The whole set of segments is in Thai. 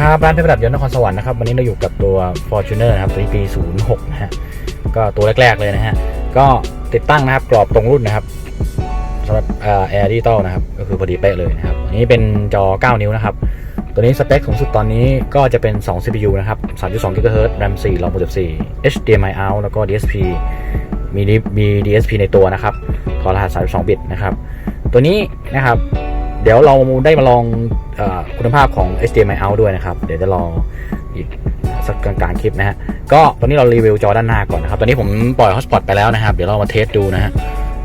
ครับ้านเทพประดับยนต์นครสวรรค์นะครับวันนี้เราอยู่กับตัว Fortuner นะครับตัวนี้ปี 06 นะฮะก็ตัวแรก ๆ เลยนะฮะก็ติดตั้งนะครับกรอบตรงรุ่นนะครับสำหรับแอร์ดิจิตอลนะครับก็คือพอดีเป๊ะเลยนะครับอันนี้เป็นจอ 9 นิ้วนะครับ ตัวนี้สเปคสูงสุดตอนนี้ก็จะเป็น 2 CPU นะครับ 3.2 GHz RAM 4 ROM 64 HDMI out แล้วก็ DSP มีมี DSP ในตัวนะครับถอดรหัส 32 บิตนะครับ ตัวนี้นะครับ เดี๋ยวเราได้มาลองอคุณภาพของ HDMI out ด้วยนะครับ เดี๋ยวจะรออีกสักกลางๆคลิปนะฮะ ก็ตอนนี้เรารีวิวจอด้านหน้าก่อนนะครับ ตอนนี้ผมปล่อย hotspot ไปแล้วนะครับ เดี๋ยวเรามาเทสดูนะฮะ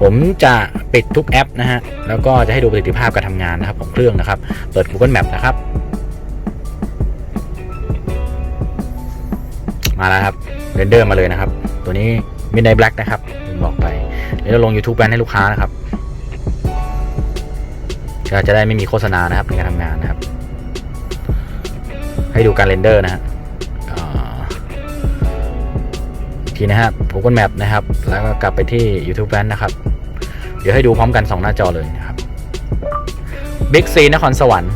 ผมจะปิดทุกแอปนะฮะ แล้วก็จะให้ดูประสิทธิภาพการทำงานนะครับของเครื่องนะครับ เปิด Google Map นะครับ มาแล้วครับเรนเดอร์มาเลยนะครับ ตัวนี้ Midnight Black นะครับบอกไปเดี๋ยวเราลง YouTube แบนให้ลูกค้านะครับ จะได้ไม่มีโฆษณานะครับในการทำงานนะครับ ให้ดูการเรนเดอร์นะฮะทีนะครับ Google Map นะครับ แล้วก็กลับไปที่ YouTube แบนนะครับ เดี๋ยวให้ดูพร้อมกัน 2 หน้าจอเลยนะครับ Big C นครสวรรค์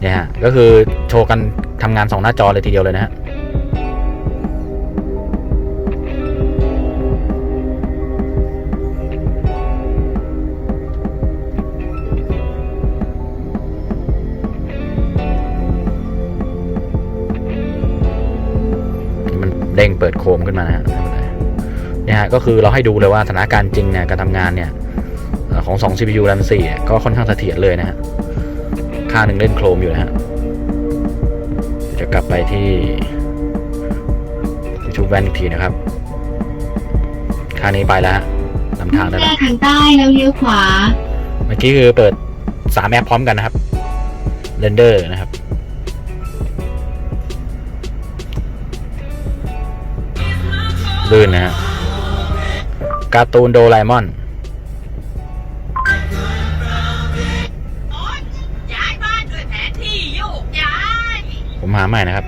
เนี่ยฮะก็คือโชว์กันทำงานสองหน้าจอเลยทีเดียวเลยนะฮะ เด้งเปิดโคมขึ้นมานะฮะเนี่ยฮะก็คือเราให้ดูเลยว่าสถานการณ์จริงเนี่ยการทำงานเนี่ยเอ่อของ 2 CPU RAM 4เนี่ยก็ค่อนข้างเสถียรเลยนะฮะข้างหนึ่งเล่นโครมอยู่นะฮะจะกลับไปที่ YouTube แวนอีกทีนะครับข้างนี้ไปแล้วฮะนำทางได้แยแล้วกทางใต้แล้วเลี้ยวขวา เมื่อกี้คือเปิด3แอปพร้อมกันนะครับเรนเดอร์นะครับ ลื่นนะฮะการ์ตูนโดราเอมอนผมหาใหม่นะครับ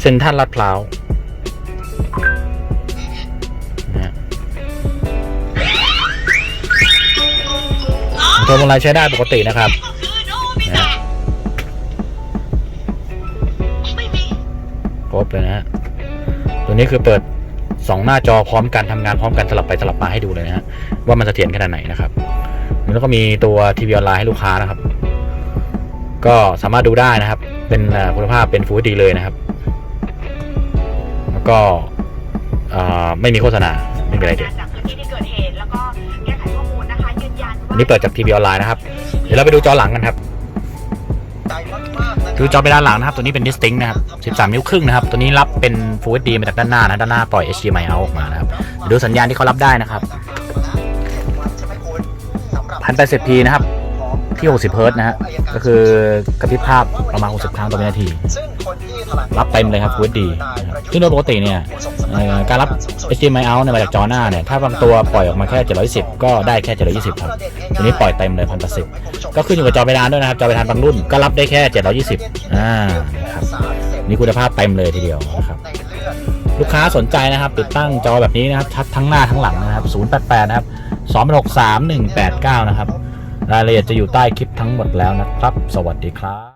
เซนทรันลาดพร้าวนะฮะโทรมาลายใช้ได้ปกตินะครับ ครบเลยนะฮะตัวนี้คือเปิดสองหน้าจอพร้อมกันทำงานพร้อมกันสลับไปสลับมาให้ดูเลยนะฮะว่ามันเสถียรขนาดไหนนะครับแล้วก็มีตัวทีวีออนไลน์ให้ลูกค้านะครับ ก็สามารถดูได้นะครับ เป็นเอ่อคุณภาพเป็น Full HD เลยนะครับ แล้วก็เอ่อไม่มีโฆษณาไม่มีอะไรเด็ดจากพื้นที่ที่เกิดเหตุแล้วก็แก้ไขข้อมูลนะคะยืนยันอันนี้เปิดจากทีวีออนไลน์นะครับ เดี๋ยวเราไปดูจอหลังกันครับ ดูจอไปด้านหลังนะครับ ตัวนี้เป็น distinct นะครับ 13 นิ้วครึ่งนะครับ ตัวนี้รับเป็น Full HD มาจากด้านหน้านะ ด้านหน้าปล่อย HDMI เอาออกมานะครับ ดูสัญญาณที่เขารับได้นะครับ 1080p นะครับ ที่ 60 เฮิร์ตนะฮะ ก็คือกระพริบภาพประมาณ 60 ครั้งต่อวินาที รับเต็มเลยครับ Full HD ซึ่งโดยปกติเนี่ยการรับ HDMI out เนี่ยมาจากจอหน้าเนี่ย ถ้าบางตัวปล่อยออกมาแค่ 720 ก็ได้แค่ 720 ครับ ตัวนี้ปล่อยเต็มเลย 1080 ก็ขึ้นอยู่กับจอเพดานด้วยนะครับ จอเพดานบางรุ่นก็รับได้แค่ 720 อ่านะครับนี่คุณภาพเต็มเลยทีเดียวนะครับลูกค้าสนใจนะครับติดตั้งจอแบบนี้นะครับชัดทั้งหน้าทั้งหลังนะครับ 088 นะครับ 263 189 นะครับ รายละเอียดจะอยู่ใต้คลิปทั้งหมดแล้วนะครับ สวัสดีครับ